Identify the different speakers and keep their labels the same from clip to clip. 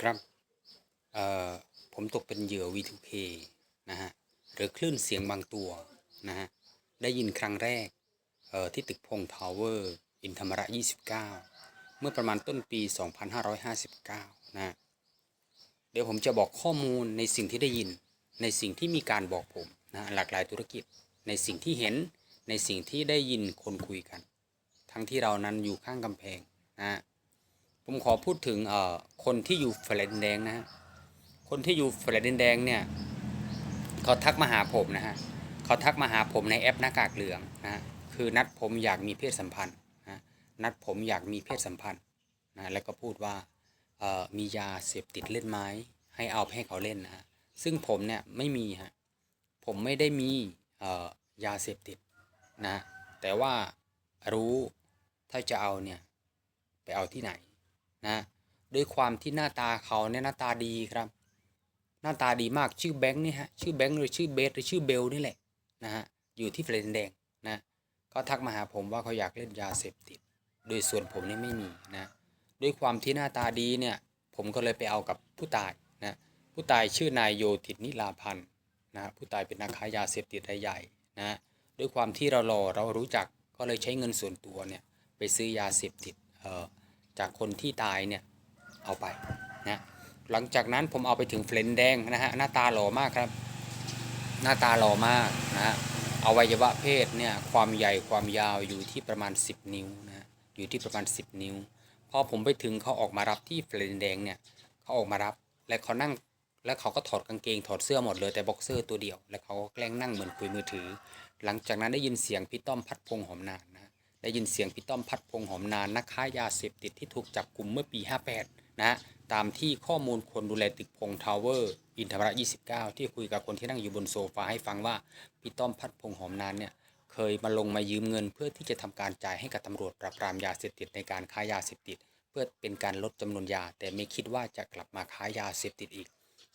Speaker 1: ครับผมตกเป็นเหยื่อ V2K นะฮะหรือคลื่นเสียงบางตัวนะฮะได้ยินครั้งแรกที่ตึกพงทาวเวอร์อินธรรมระ 29 เมื่อประมาณต้นปี 2559นะฮะเดี๋ยวผมจะบอกข้อมูลในสิ่งที่ได้ยินในสิ่งที่มีการบอกผมนะหลากหลายธุรกิจ ในสิ่งที่เห็นในสิ่งที่ได้ยินคนคุยกัน ทั้งที่เรานั้นอยู่ข้างกำแพงนะฮะ ผมขอพูดถึงคนที่อยู่แฟลตินแดงนะฮะคนที่อยู่แฟลตินแดงเนี่ยเขาทักมาหาผมนะฮะเขาทักมาหาผมในแอปหน้ากากเหลืองนะฮะคือนัดผมอยากมีเพศสัมพันธ์นะนัดผมอยากมีเพศสัมพันธ์นะแล้วก็พูดว่ามียาเสพติดเล่นไหมให้เอาให้เขาเล่นนะฮะซึ่งผมเนี่ยไม่มีฮะผมไม่ได้มียาเสพติดนะแต่ว่ารู้ถ้าจะเอาเนี่ยไปเอาที่ไหน นะด้วยความที่หน้าตาเขาเนี่ยหน้าตาดีครับ หน้าตาดีมากชื่อแบงค์นี่ฮะชื่อแบงค์หรือชื่อเบสหรือชื่อเบลนี่แหละนะฮะอยู่ที่เฟรนแดงนะเขาทักมาหาผมว่าเขาอยากเล่นยาเสพติด โดยส่วนผมนี่ไม่มีนะด้วยความที่หน้าตาดีเนี่ยผมก็เลยไปเอากับผู้ตายนะผู้ตายชื่อนายโยธิตนิลาพันธ์นะผู้ตายเป็นนักค้ายาเสพติดรายใหญ่นะด้วยความที่เรารอเรารู้จักก็เลยใช้เงินส่วนตัวเนี่ยไปซื้อยาเสพติดเอ่อ จากคนที่ตายเนี่ยเอาไปนะหลังจากนั้นผมเอาไปถึงเฟลนแดงนะฮะหน้าตาหล่อมากครับ หน้าตาหล่อมากนะฮะอวัยวะเพศเนี่ยความใหญ่ความยาวอยู่ที่ประมาณ 10 นิ้วนะฮะอยู่ที่ประมาณ 10 นิ้วพอผมไปถึงเขาออกมารับที่เฟลนแดงเนี่ยเขาออกมารับและเขานั่งแล้วเขาก็ถอดกางเกงถอดเสื้อหมดเลยแต่บ็อกเซอร์ตัวเดียว แล้วเขาก็แกล้งนั่งเหมือนคุยมือถือ หลังจากนั้นได้ยินเสียงพี่ต้อมพัดพงหอมนานนะ ได้ยินเสียงพี่ต้อมพัดพงหอมนานนักค้ายาเสพติดที่ถูกจับกลุ่มเมื่อปี 58นะฮะตามที่ข้อมูลคนดูแลตึกพงทาวเวอร์ อินทรระ 29 ที่คุยกับคนที่นั่งอยู่บนโซฟาให้ฟังว่า พี่ต้อมพัดพงหอมนานเนี่ยเคยมาลงมายืมเงินเพื่อที่จะทำการจ่ายให้กับตำรวจปราบปรามยาเสพติดในการค้ายาเสพติด เพื่อเป็นการลดจำนวนยา แต่ไม่คิดว่าจะกลับมาค้ายาเสพติดอีก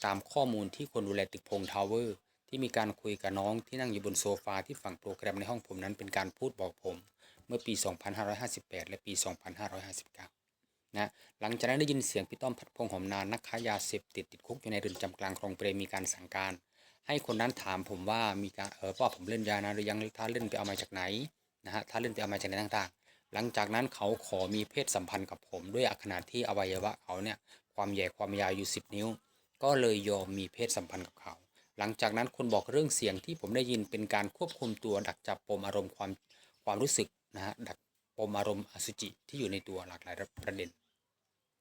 Speaker 1: ตามข้อมูลที่คนดูแลตึกพงทาวเวอร์ที่มีการคุยกับน้องที่นั่งอยู่บนโซฟาที่ฝั่งโปรแกรมในห้องผมนั้นเป็นการพูดบอกผม มื่อปี 2558 และปี 2559 นะ หลังจากนั้นได้ยินเสียงพี่ต้อมพัดพงหอมนานนักค้ายาเสพติดติดคุกอยู่ในเรือนจำกลางคลองเปรมมีการสั่งการ ให้คนนั้นถามผมว่ามีการเออว่าผมเล่นยานะหรือยังถ้าเล่นไปเอามาจากไหนนะฮะถ้าเล่นไปเอามาจากไหนต่างๆ หลังจากนั้นเขาขอมีเพศสัมพันธ์กับผมด้วยขนาดที่อวัยวะเขาเนี่ยความใหญ่ความยาวอยู่ 10 นิ้ว ก็เลยยอมมีเพศสัมพันธ์กับเขา หลังจากนั้นคนบอกเรื่องเสียงที่ผมได้ยินเป็นการควบคุมตัวดักจับปมอารมณ์ความความรู้สึก นะฮะดักปมอารมณ์อสุจิที่อยู่ในตัวหลากหลายประเด็น